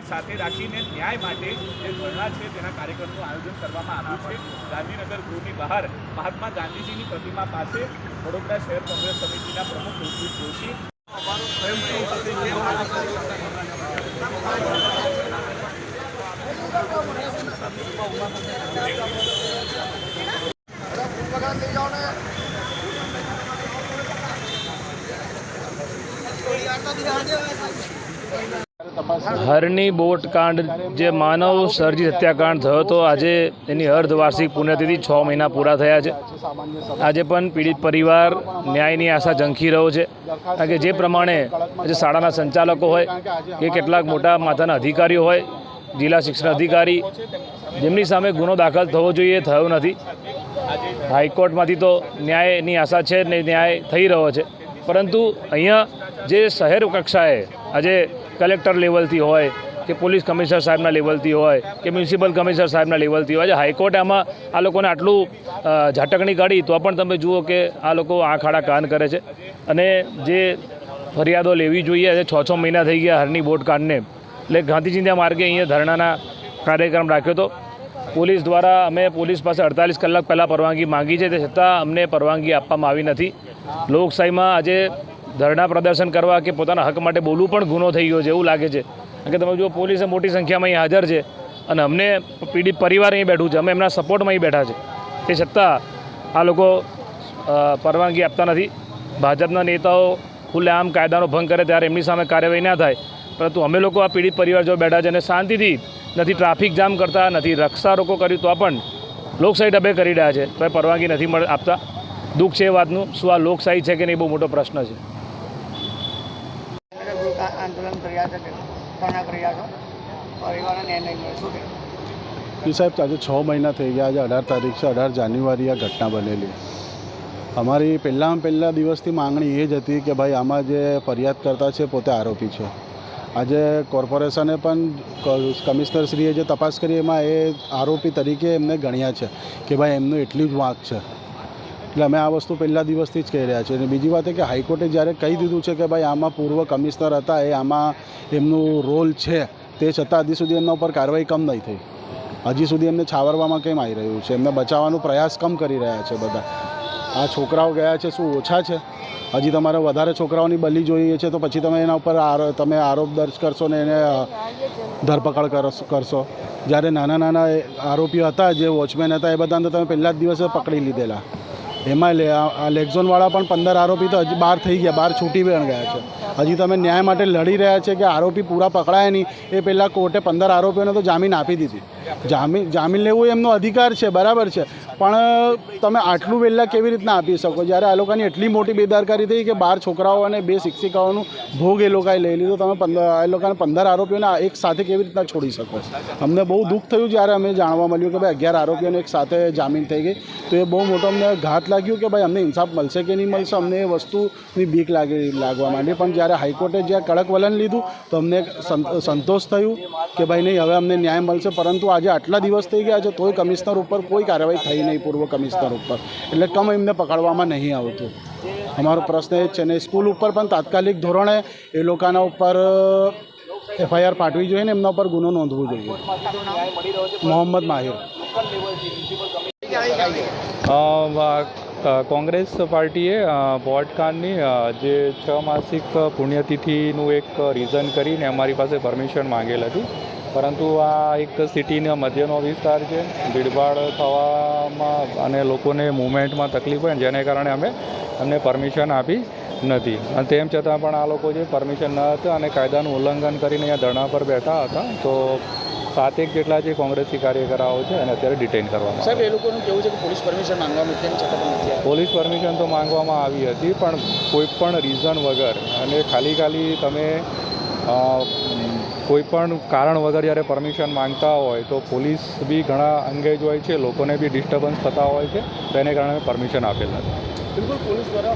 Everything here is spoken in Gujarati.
લોકોને સાથે રાખીને ન્યાય માટે જે ધરણા છે, તેના કાર્યક્રમનું આયોજન કરવામાં આવ્યું છે. ગાંધીનગર ગૃહની બહાર મહાત્મા ગાંધીજીની પ્રતિમા પાસે વડોદરા શહેર કોંગ્રેસ સમિતિના પ્રમુખ ઋત્વિક જોશી. હરની બોટ કાંડ જે માનવ સર્જિત હત્યાકાંડ થયો હતો, આજે એની અર્ધવાર્ષિક પુણ્યતિથિ છ મહિના પૂરા થયા છે. આજે પણ પીડિત પરિવાર ન્યાયની આશા ઝંખી રહ્યો છે. કારણ કે જે પ્રમાણે આજે શાળાના સંચાલકો હોય, કે કેટલાક મોટા માથાના અધિકારીઓ હોય, જિલ્લા શિક્ષણ અધિકારી, જેમની સામે ગુનો દાખલ થવો જોઈએ, થયો નથી. હાઈકોર્ટમાંથી તો ન્યાયની આશા છે ને ન્યાય થઈ રહ્યો છે. પરંતુ અહીંયા જે શહેર કક્ષાએ આજે કલેક્ટર લેવલથી હોય, કે પોલીસ કમિશનર સાહેબના લેવલથી હોય, કે મ્યુનિસિપલ કમિશનર સાહેબના લેવલથી હોય. આજે હાઈકોર્ટે આમાં આ લોકોને આટલું ઝાટકણી કાઢી, તો પણ તમે જુઓ કે આ લોકો આંખ આડા કાન કરે છે. અને જે ફરિયાદો લેવી જોઈએ, આજે છ છ મહિના થઈ ગયા હરની બોટ કાંડને. એટલે ગાંધીજીના માર્ગે અહીંયા ધરણાના કાર્યક્રમ રાખ્યો હતો પોલીસ દ્વારા અમે પોલીસ પાસે અડતાલીસ કલાક પહેલાં પરવાનગી માંગી છે, તે છતાં અમને પરવાનગી આપવામાં આવી નથી. લોકશાહીમાં આજે ધરણા પ્રદર્શન કરવા કે પોતાના હક માટે બોલવું પણ ગુનો થઈ ગયો છે, એવું લાગે છે. કારણ કે તમે જુઓ, પોલીસે મોટી સંખ્યામાં અહીં હાજર છે અને અમને પીડિત પરિવાર અહીં બેઠું છે, અમે એમના સપોર્ટમાં અહીં બેઠા છે. તે છતાં આ લોકો પરવાનગી આપતા નથી. ભાજપના નેતાઓ ખુલ્લેઆમ કાયદાનો ભંગ કરે ત્યારે એમની સામે કાર્યવાહી ના થાય. પરંતુ અમે લોકો આ પીડિત પરિવાર જો બેઠા છે અને શાંતિથી નથી ટ્રાફિક જામ કરતા, નથી રક્ષા રોકો કર્યું, તો પણ લોકશાહી ડબે કરી રહ્યા છે. તો એ પરવાનગી નથી આપતા. દુઃખ છે એ વાતનું. શું આ લોકશાહી છે કે નહીં બહુ મોટો પ્રશ્ન છે. આંદોલન કર્યા છે ધરણા કર્યા છો. પરિવારને ન્યાય નહીં મળે. શું સાહેબ આજે છ મહિના થઈ ગયા આજે અઢાર તારીખ છે. અઢાર જાન્યુઆરી આ ઘટના બનેલી. અમારી પહેલાં પહેલાં દિવસથી માંગણી એ જ હતી કે ભાઈ, આમાં જે ફરિયાદ કરતા છે, પોતે આરોપી છે. આજે કોર્પોરેશને પણ કમિશનરશ્રીએ જે તપાસ કરી, એમાં એ આરોપી તરીકે એમને ગણ્યા છે કે ભાઈ, એમનું એટલી જ વાંક છે. એટલે અમે આ વસ્તુ પહેલા દિવસથી જ કહી રહ્યા છીએ. અને બીજી વાત એ કે હાઈકોર્ટે જ્યારે કહી દીધું છે કે ભાઈ આમાં પૂર્વ કમિશનર હતા, એ આમાં એમનું રોલ છે, તે છતાં હજી સુધી એમના ઉપર કાર્યવાહી કમ નહીં થઈ. હજી સુધી એમને છાવરવામાં કેમ આવી રહ્યું છે? એમને બચાવવાનો પ્રયાસ કમ કરી રહ્યા છે બધા. આ છોકરાઓ ગયા છે શું ઓછા છે? હજી તમારે વધારે છોકરાઓની બલી જોઈએ છે તો પછી તમે એના ઉપર તમે આરોપ દર્જ કરશો ને એને ધરપકડ કરશો. જ્યારે નાના નાના આરોપીઓ હતા, જે વોચમેન હતા, એ બધાને તમે પહેલા જ દિવસે પકડી લીધેલા. એમાં લે લેગઝોનવાળા પણ પંદર આરોપી તો હજી બહાર થઈ ગયા, બહાર છૂટી પણ ગયા છે. હજી તમે ન્યાય માટે લડી રહ્યા છે કે આરોપી પૂરા પકડાય નહીં, એ પહેલાં કોર્ટે પંદર આરોપીઓને તો જામીન આપી દીધી. જામીન જામીન લેવું એમનો અધિકાર છે, બરાબર છે. પણ તમે આટલું વહેલા કેવી રીતના આપી શકો? જ્યારે આ લોકોની એટલી મોટી બેદરકારી થઈ કે બાર છોકરાઓ અને બે શિક્ષિકાઓનું ભોગ એ લોકોએ લઈ લીધો, તમે પંદર એ લોકોને પંદર આરોપીઓને એક સાથે કેવી રીતના છોડી શકો? અમને બહુ દુઃખ થયું જ્યારે અમે જાણવા મળ્યું કે ભાઈ અગિયાર આરોપીઓને એક સાથે જામીન થઈ ગઈ. તો એ બહુ મોટો અમને ઘાત લાગ્યું કે ભાઈ અમને ઇન્સાફ મળશે કે નહીં મળશે? અમને એ વસ્તુની બીક લાગી, લાગવા માંડી. પણ જ્યારે હાઈકોર્ટે જ્યાં કડક વલણ લીધું, તો અમને સંતોષ થયું કે ભાઈ નહીં, હવે અમને ન્યાય મળશે. પરંતુ આજે આટલા દિવસ થઈ ગયા છે, તોય કમિશનર ઉપર કોઈ કાર્યવાહી થઈ નહીં પૂર્વ કમિશનર ઉપર. એટલે કમ એમને પકડવામાં નહીં આવતું. અમારો પ્રશ્ન એ છે ને, સ્કૂલ ઉપર પણ તાત્કાલિક ધોરણે એ લોકોના ઉપર એફઆઈઆર પાઠવી જોઈએ ને, એમના ઉપર ગુનો નોંધવો જોઈએ. મોહમ્મદ માહિર. કોંગ્રેસ પાર્ટીએ બોટકાનની જે છ માસિક પુણ્યતિથિનું એક રીઝન કરીને અમારી પાસે પરમિશન માંગેલ હતી. પરંતુ આ એક સિટીના મધ્યનો વિસ્તાર છે. ભીડભાડ થવામાં અને લોકોને મુવમેન્ટમાં તકલીફ હોય જેને કારણે અમે અમને પરમિશન આપી નથી. અને તેમ છતાં પણ આ લોકો જે પરમિશન ન હતા અને કાયદાનું ઉલ્લંઘન કરીને અહીંયા ધરણા પર બેઠા હતા તો સાતેક જેટલા જે કોંગ્રેસી કાર્યકરાઓ છે અને અત્યારે ડિટેઇન કરવામાં સાહેબ એ લોકોનું કેવું છે કે પોલીસ પરમિશન માંગવાનું તેમ છતાં પણ પોલીસ પરમિશન તો માંગવામાં આવી હતી પણ કોઈ પણ રીઝન વગર અને ખાલી ખાલી તમે અ, કોઈ પણ કારણ વગર જ્યારે પરમિશન માંગતા હોય તો પોલીસ બી ઘણા અંગેજ હોય છે લોકોને બી ડિસ્ટર્બન્સ થતા હોય છે તેને કારણે પરમિશન આપેલ નથી. બિલકુલ પોલીસ દ્વારા